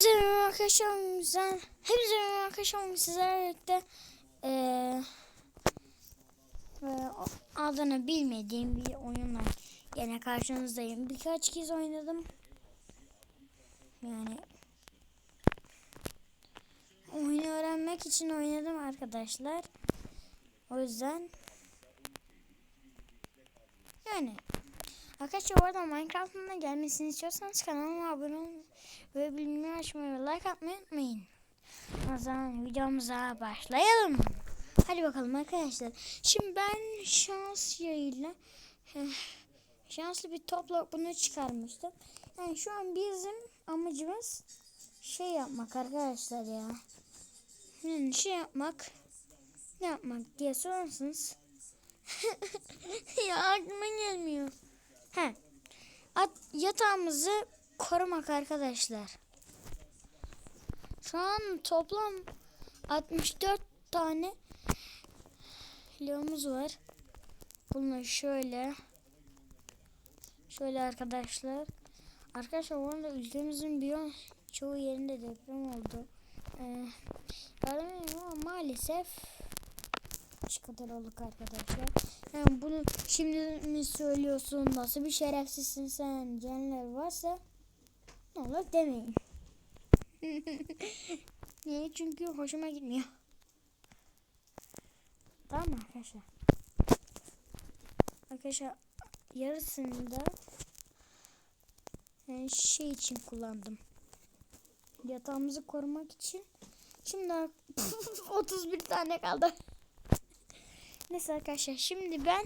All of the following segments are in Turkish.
Hepinize merhaba arkadaşlar. Hepinize merhaba arkadaşlar sizlerle birlikte o- adını bilmediğim bir oyunla yine karşınızdayım. Birkaç kez oynadım. Yani oyunu öğrenmek için oynadım arkadaşlar. O yüzden yani Arkadaşlar bu arada Minecraft'ın da gelmesini istiyorsanız kanalıma abone olmayı ve bildirimleri açmayı ve like atmayı unutmayın. O zaman videomuza başlayalım. Hadi bakalım arkadaşlar. Şimdi ben şans yayıyla şanslı bir topla bunu çıkarmıştım. Yani şu an bizim amacımız şey yapmak arkadaşlar ya. Yani şey yapmak ne yapmak diye sorarsanız ya aklıma gelmiyor. He. At, yatağımızı korumak arkadaşlar. Şu an toplam 64 tane kilomuz var. Bunlar şöyle. Şöyle arkadaşlar. Arkadaşlar bu arada ülkemizin bir çoğu yerinde deprem oldu. Ee, ama maalesef olduk arkadaşlar. Yani bunu şimdi mi söylüyorsun nasıl bir şerefsizsin sen diyenler varsa ne olur demeyin. Niye? Çünkü hoşuma gitmiyor. Tamam arkadaşlar? Arkadaşlar yarısını da yani şey için kullandım. Yatağımızı korumak için. Şimdi 31 tane kaldı. Neyse arkadaşlar şimdi ben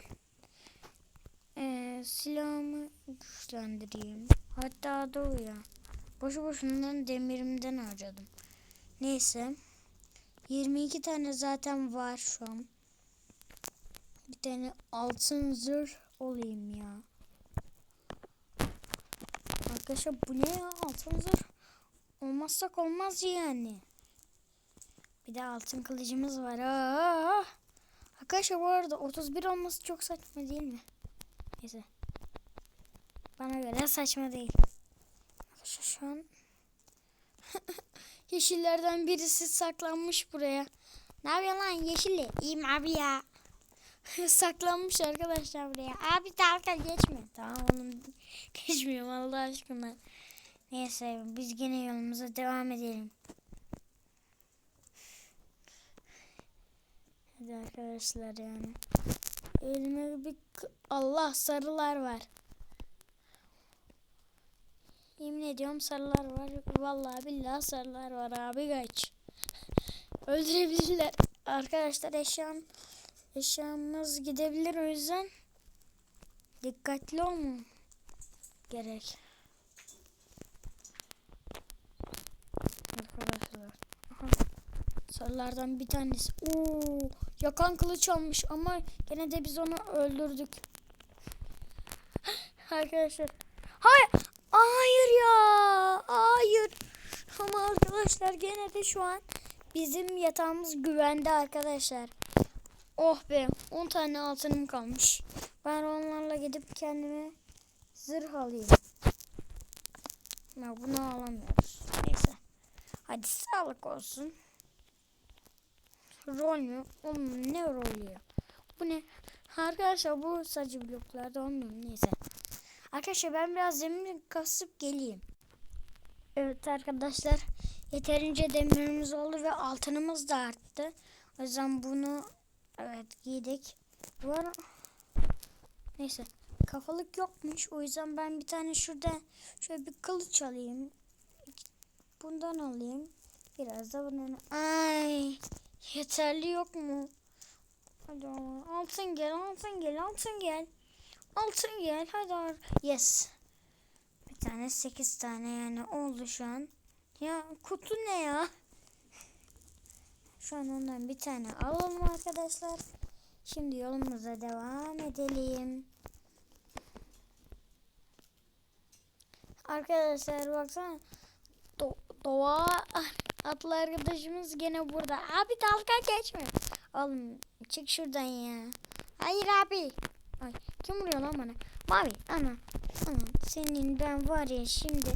eee silahımı güçlendireyim. Hatta doğru ya. Boşu boşuna demirimden harcadım. Neyse. 22 tane zaten var şu an. Bir tane altın zırh olayım ya. Arkadaşlar bu ne ya altın zırh? Olmazsak olmaz yani. Bir de altın kılıcımız var. Aa! Arkadaşlar bu arada 31 olması çok saçma değil mi? Neyse. Bana göre saçma değil. Arkadaşlar şu an yeşillerden birisi saklanmış buraya. Ne yapıyorsun lan yeşilli? İyiyim abi ya. saklanmış arkadaşlar buraya. Abi dalga geçme. Tamam oğlum geçmiyorum Allah aşkına. Neyse biz gene yolumuza devam edelim. Hadi arkadaşlar yani. Elime bir Allah sarılar var. Yemin ediyorum sarılar var. Vallahi billahi sarılar var abi kaç. Öldürebilirler. Arkadaşlar eşyam eşyamız gidebilir o yüzden dikkatli olma gerek. Arkadaşlar. Aha. Sarılardan bir tanesi. Oo, yakan kılıç almış ama gene de biz onu öldürdük. Arkadaşlar. Hayır. Hayır ya. Hayır. Ama arkadaşlar gene de şu an bizim yatağımız güvende arkadaşlar. Oh be 10 tane altınım kalmış. Ben onlarla gidip kendime zırh alayım. Ya bunu alamıyoruz. Neyse. Hadi sağlık olsun. Rol mü? Oğlum ne rolü ya? Bu ne? Arkadaşlar bu sadece bloklarda olmuyor. Neyse. Arkadaşlar ben biraz zemin kasıp geleyim. Evet arkadaşlar. Yeterince demirimiz oldu ve altınımız da arttı. O yüzden bunu evet giydik. Ara... Neyse. Kafalık yokmuş. O yüzden ben bir tane şurada şöyle bir kılıç alayım. Bundan alayım. Biraz da bundan. Ay. Yeterli yok mu? Hadi. Altın gel, altın gel, altın gel. Altın gel, hadi. Yes. Bir tane, sekiz tane yani oldu şu an. Ya kutu ne ya? Şu an ondan bir tane alalım arkadaşlar. Şimdi yolumuza devam edelim. Arkadaşlar baksana. Do doğa atlı arkadaşımız gene burada. Abi dalga geçme. Oğlum çık şuradan ya. Hayır abi. Ay kim vuruyor lan bana? Mavi ana. Ana senin ben var ya şimdi.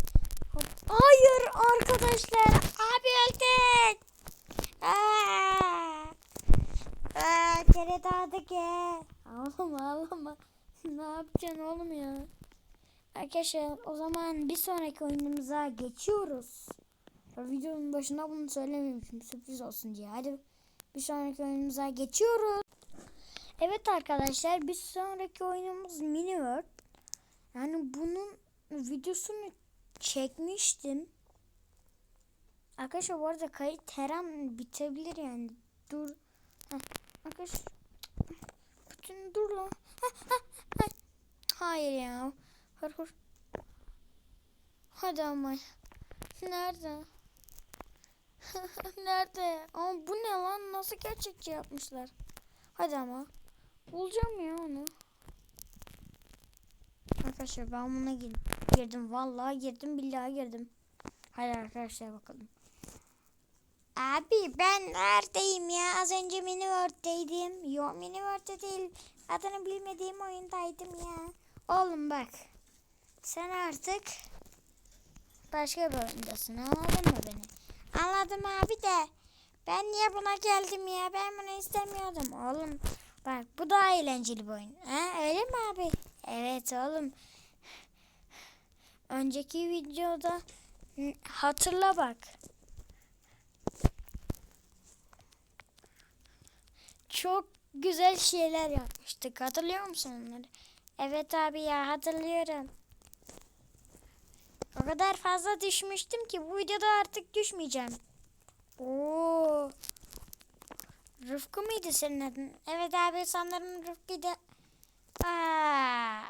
Hop. Hayır arkadaşlar. Abi öldük. Aa. Aa, kere dağıdık ya. Ağlama ağlama. ne yapacaksın oğlum ya? Arkadaşlar o zaman bir sonraki oyunumuza geçiyoruz. Videonun başında bunu söylememişim sürpriz olsun diye. Hadi bir sonraki oyunumuza geçiyoruz. Evet arkadaşlar bir sonraki oyunumuz Mini World. Yani bunun videosunu çekmiştim. Arkadaşlar bu arada kayıt her an bitebilir yani. Dur. Heh, arkadaşlar. Bütün dur lan. Hayır ya. Hır hır. Hadi ama. Nerede? Nerede? Ama bu ne lan? Nasıl gerçekçi yapmışlar? Hadi ama. Bulacağım ya onu. Arkadaşlar ben buna girdim. girdim. Vallahi girdim. Billahi girdim. Hadi arkadaşlar bakalım. Abi ben neredeyim ya? Az önce mini world'deydim. Yok mini world'de değil. Adını bilmediğim oyundaydım ya. Oğlum bak. Sen artık başka bir oyundasın. Anladın mı beni? Anladım abi de. Ben niye buna geldim ya? Ben bunu istemiyordum. Oğlum bak bu daha eğlenceli bir oyun. Ha, öyle mi abi? Evet oğlum. Önceki videoda hatırla bak. Çok güzel şeyler yapmıştık. Hatırlıyor musun onları? Evet abi ya hatırlıyorum. O kadar fazla düşmüştüm ki bu videoda artık düşmeyeceğim. Oo. Rıfkı mıydı senin adın? Evet abi sanırım Rıfkı'ydı. Aa.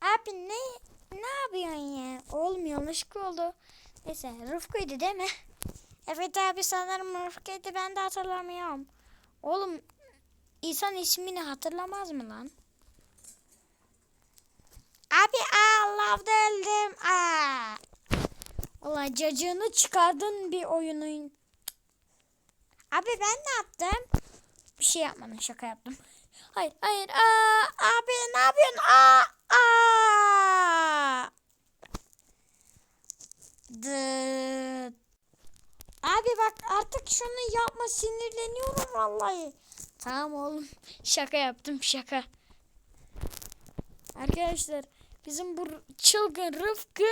Abi ne ne yapıyorsun ya? Oğlum yanlışlıkla oldu. Neyse Rıfkı'ydı değil mi? Evet abi sanırım Rıfkı'ydı ben de hatırlamıyorum. Oğlum insan ismini hatırlamaz mı lan? Abi Allah'da öldüm. Aa. Ulan cacığını çıkardın bir oyunun. Abi ben ne yaptım? Bir şey yapmadım şaka yaptım. Hayır hayır. Aa, abi ne yapıyorsun? Aa, aa. Abi bak artık şunu yapma sinirleniyorum vallahi. Tamam oğlum şaka yaptım şaka. Arkadaşlar bizim bu çılgın Rıfkı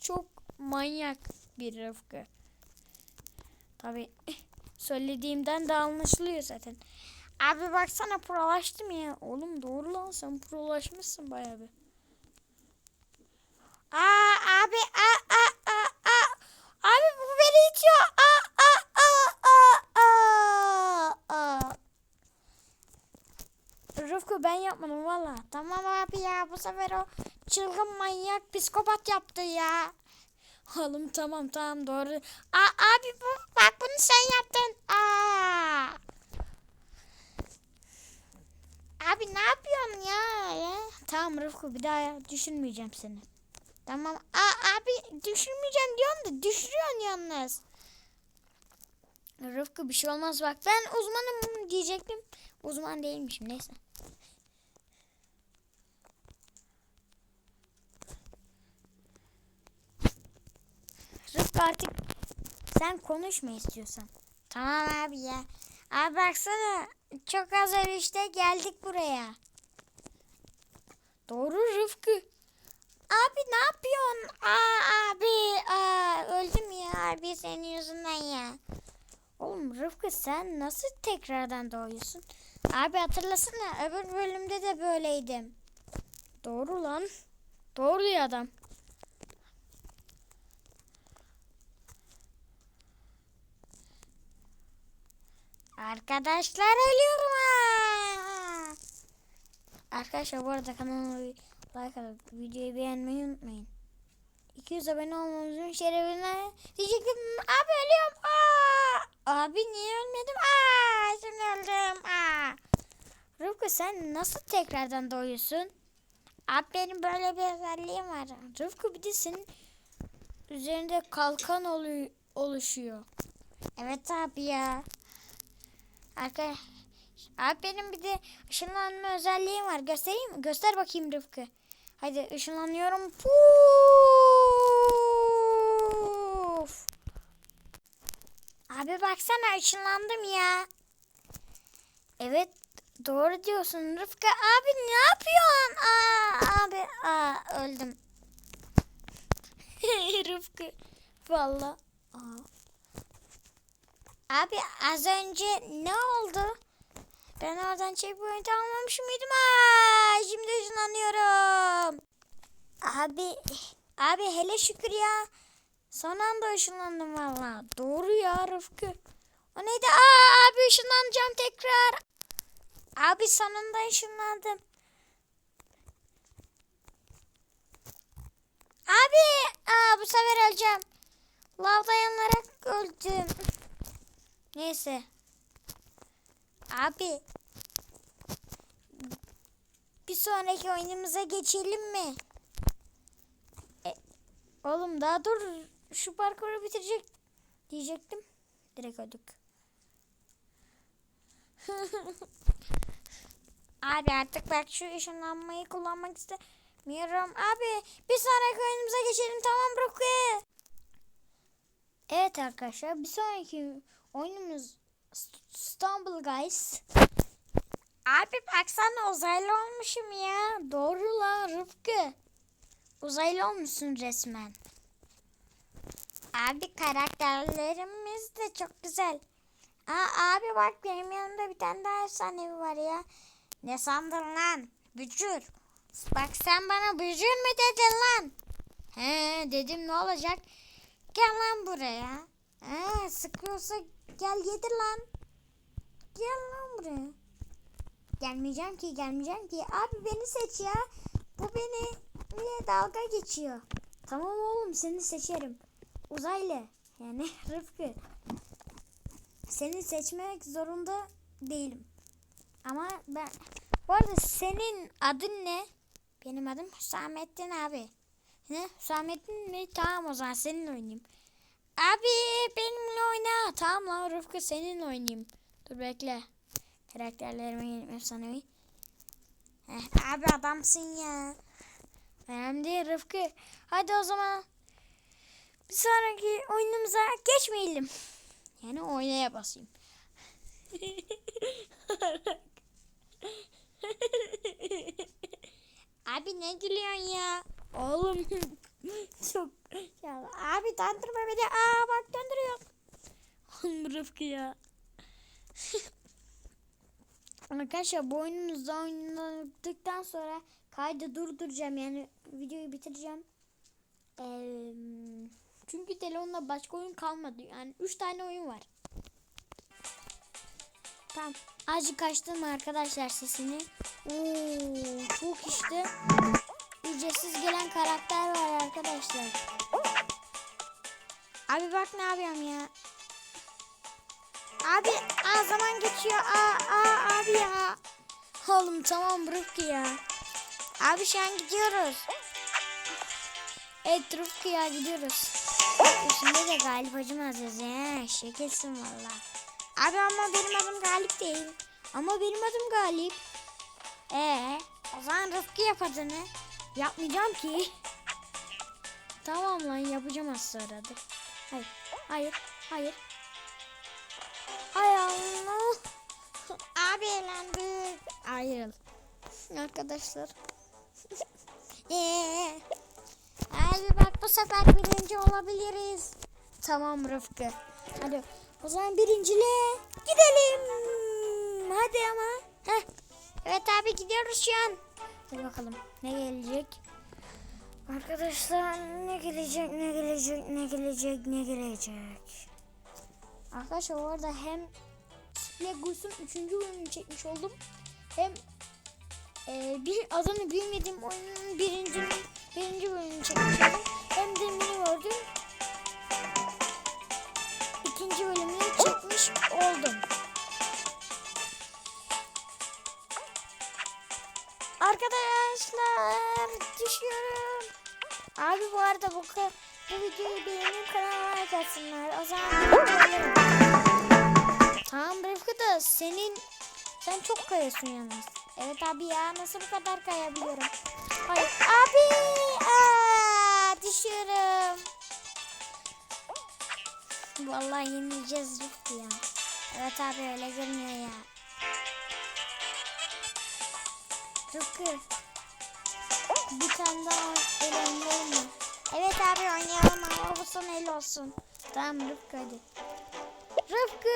çok manyak bir Rıfkı. Tabi söylediğimden de anlaşılıyor zaten. Abi baksana prolaştım ya. Oğlum doğru lan sen prolaşmışsın bayağı bir. Aa abi aa aa aa. Abi bu beni itiyor. Aa aa aa aa aa aa. Ben yapmadım valla. Tamam abi ya bu sefer o çılgın manyak psikopat yaptı ya. Oğlum tamam tamam doğru. Aa, abi bu bak bunu sen yaptın. Aa. Abi ne yapıyorsun ya? ya? Tamam Rıfkı bir daha düşünmeyeceğim seni. Tamam. Aa, abi düşürmeyeceğim diyorsun da düşürüyorsun yalnız. Rıfkı bir şey olmaz bak ben uzmanım diyecektim. Uzman değilmişim neyse. Rıfkı artık sen konuşma istiyorsan. Tamam abi ya. Abi baksana çok az işte geldik buraya. Doğru Rıfkı. Abi ne yapıyorsun? Aa abi aa, öldüm ya abi senin yüzünden ya. Oğlum Rıfkı sen nasıl tekrardan doğuyorsun? Abi hatırlasana öbür bölümde de böyleydim. Doğru lan. Doğru ya adam. Arkadaşlar ölüyorum. Arkadaşlar bu arada kanalıma like atıp videoyu beğenmeyi unutmayın. 200 abone olmamızın şerefine diyecektim. Abi ölüyorum. Aa! Abi niye ölmedim? Aa, şimdi öldüm. Aa. Rıfkı sen nasıl tekrardan doğuyorsun? Abi benim böyle bir özelliğim var. Rıfkı bir de senin üzerinde kalkan olu- oluşuyor. Evet abi ya. Arka... Abi benim bir de ışınlanma özelliğim var. Göstereyim? Göster bakayım Rıfkı. Hadi ışınlanıyorum. Puf. Abi baksana ışınlandım ya. Evet doğru diyorsun Rıfkı. Abi ne yapıyorsun? Aa, abi aa, öldüm. Rıfkı. Valla. Aa. Abi az önce ne oldu? Ben oradan checkpoint almamış mıydım? Aa, şimdi ışınlanıyorum. Abi, abi hele şükür ya. Son anda ışınlandım valla. Doğru ya Rıfkı. O neydi? Aa, abi ışınlanacağım tekrar. Abi sonunda ışınlandım. Abi, aa, bu sefer öleceğim. Lavda yanarak öldüm. Neyse. Abi. Bir sonraki oyunumuza geçelim mi? E, oğlum daha dur. Şu parkuru bitirecek diyecektim. Direkt öldük. Abi artık bak şu ışınlanmayı kullanmak istemiyorum. Abi bir sonraki oyunumuza geçelim tamam Brook'u. Evet arkadaşlar bir sonraki oyunumuz St- Stumble Guys. Abi baksana uzaylı olmuşum ya. Doğru la Rıfkı. Uzaylı olmuşsun resmen. Abi karakterlerimiz de çok güzel. Aa, abi bak benim yanımda bir tane daha efsanevi var ya. Ne sandın lan? Bücür. Bak sen bana bücür mü dedin lan? He dedim ne olacak? Gel lan buraya. He sıkıyorsa gel yedir lan. Gel lan buraya. Gelmeyeceğim ki gelmeyeceğim ki. Abi beni seç ya. Bu beni niye dalga geçiyor. Tamam oğlum seni seçerim. Uzaylı. Yani Rıfkı. Seni seçmek zorunda değilim. Ama ben... Bu arada senin adın ne? Benim adım Hüsamettin abi. Ne? Hüsamettin mi? Tamam o zaman seninle oynayayım. Abi benimle oyna. Tamam lan Rıfkı seninle oynayayım. Dur bekle. Karakterlerime gelip efsanevi. Heh, abi adamsın ya. Önemli değil Rıfkı. Hadi o zaman bir sonraki oyunumuza geçmeyelim. Yani oynaya basayım. Abi ne gülüyorsun ya? Oğlum çok ya abi döndürme beni. Aa bak döndürüyor. Rıfkı ya. Arkadaşlar bu oyunumuzda oynadıktan sonra kaydı durduracağım yani videoyu bitireceğim. Ee, çünkü telefonda başka oyun kalmadı. Yani 3 tane oyun var. Tamam. Azıcık kaçtım arkadaşlar sesini. Oo, çok işte. Ücretsiz gelen karakter var arkadaşlar. Abi bak ne yapıyorum ya. Abi aa zaman geçiyor. Aa, aa abi ya. Oğlum tamam Rıfkı ya. Abi şu an gidiyoruz. Evet Rıfkı ya gidiyoruz. Şimdi de Galip hacım alacağız ya. Şekelsin valla. Abi ama benim adım Galip değil. Ama benim adım Galip. Ee, o zaman Rıfkı yap adını. Yapmayacağım ki. Tamam lan yapacağım az sonra. Dur. Hayır, hayır, hayır. Hay Allah. Abi eğlendik. Ayrıl. Arkadaşlar. Ee, abi bak bu sefer birinci olabiliriz. Tamam Rıfkı. Hadi o zaman birinciliğe gidelim. Hadi ama. Heh. Evet abi gidiyoruz şu an. Hadi bakalım ne gelecek. Arkadaşlar ne gelecek ne gelecek ne gelecek ne gelecek. Arkadaşlar bu arada hem Legos'un 3. bölümünü çekmiş oldum. Hem e, bir adını bilmediğim oyunun birinci, birinci bölümünü çekmiş oldum. Hem de mini gördüm. ikinci bölümünü çekmiş oldum. Arkadaşlar düşüyorum. Abi bu arada bu, bu videoyu beğenip kanala like atsınlar. O zaman. Tamam Rıfkı da senin sen çok kayıyorsun yalnız. Evet abi ya nasıl bu kadar kayabiliyorum? Hayır abi aa, düşüyorum. Vallahi yenileceğiz Rıfkı ya. Evet abi öyle görünüyor ya. Rıfkı. Bir tane daha el oynayalım? Evet abi oynayalım ama bu son el olsun. Tamam Rıfkı hadi. Rıfkı.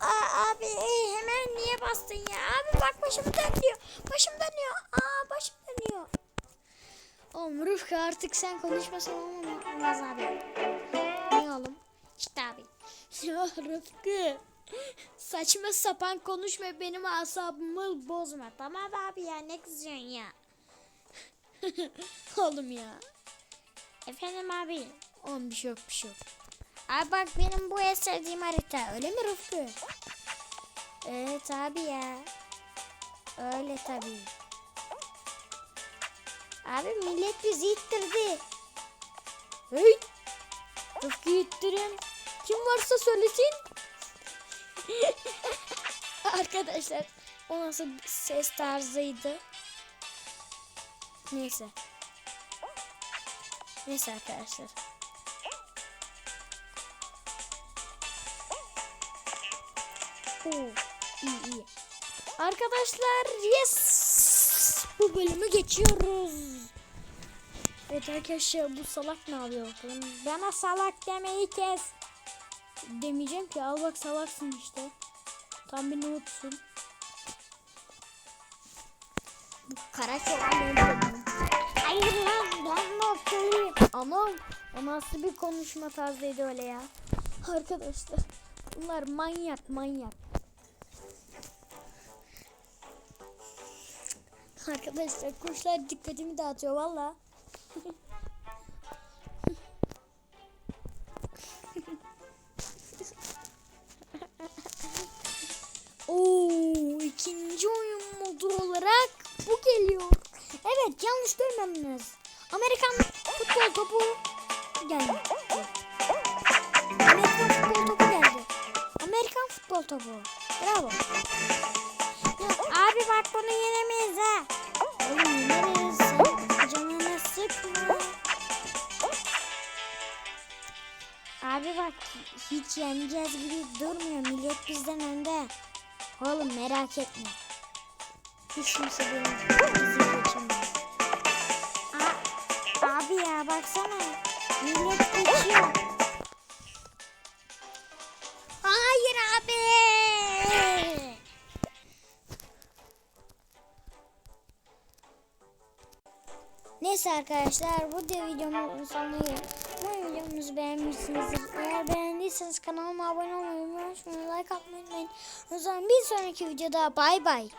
Aa, abi ey, hemen niye bastın ya? Abi bak başım dönüyor. Başım dönüyor. Aa başım dönüyor. Oğlum Rıfkı artık sen konuşmasan olmaz abi. Ne oğlum? İşte abi. Ya Rıfkı. Saçma sapan konuşma benim asabımı bozma. Tamam abi ya ne kızıyorsun ya? oğlum ya. Efendim abi. Oğlum bir şey yok bir şey yok. Abi bak benim bu en sevdiğim harita. Öyle mi Rıfkı? Evet abi ya. Öyle tabii. Abi millet bizi ittirdi. Hey! Rıfkı ittirin. Kim varsa söylesin. Arkadaşlar o nasıl ses tarzıydı. Neyse. Neyse arkadaşlar. Oo, iyi iyi. Arkadaşlar yes! Bu bölümü geçiyoruz. Evet arkadaşlar bu salak ne yapıyor bakalım. Bana salak demeyi kes. Demeyeceğim ki al bak salaksın işte. Tam bir notsun. Bu kara çok Hayır lan ben not değilim. Anam o nasıl bir konuşma tarzıydı öyle ya. Arkadaşlar bunlar manyak manyak. Arkadaşlar kuşlar dikkatimi dağıtıyor valla. Oo, ikinci oyun modu olarak bu geliyor. Yanlış. Amerikan futbol topu geldi. Amerikan futbol topu geldi. Amerikan futbol topu. Bravo. Ya, abi bak bunu yenemeyiz ha. Oğlum yeneriz. Canını sıkma. Abi bak hiç yeneceğiz gibi durmuyor. Millet bizden önde. Oğlum merak etme. Hiç kimse benim bizi geçemez. Abi ya baksana. Millet geçiyor. Hayır abi. Neyse arkadaşlar bu da videomun sonuna geldik. Bu videomuzu beğenmişsinizdir. Eğer beğendiyseniz kanalıma abone olmayı unutmayın. Like atmayı unutmayın. O zaman bir sonraki videoda bay bay.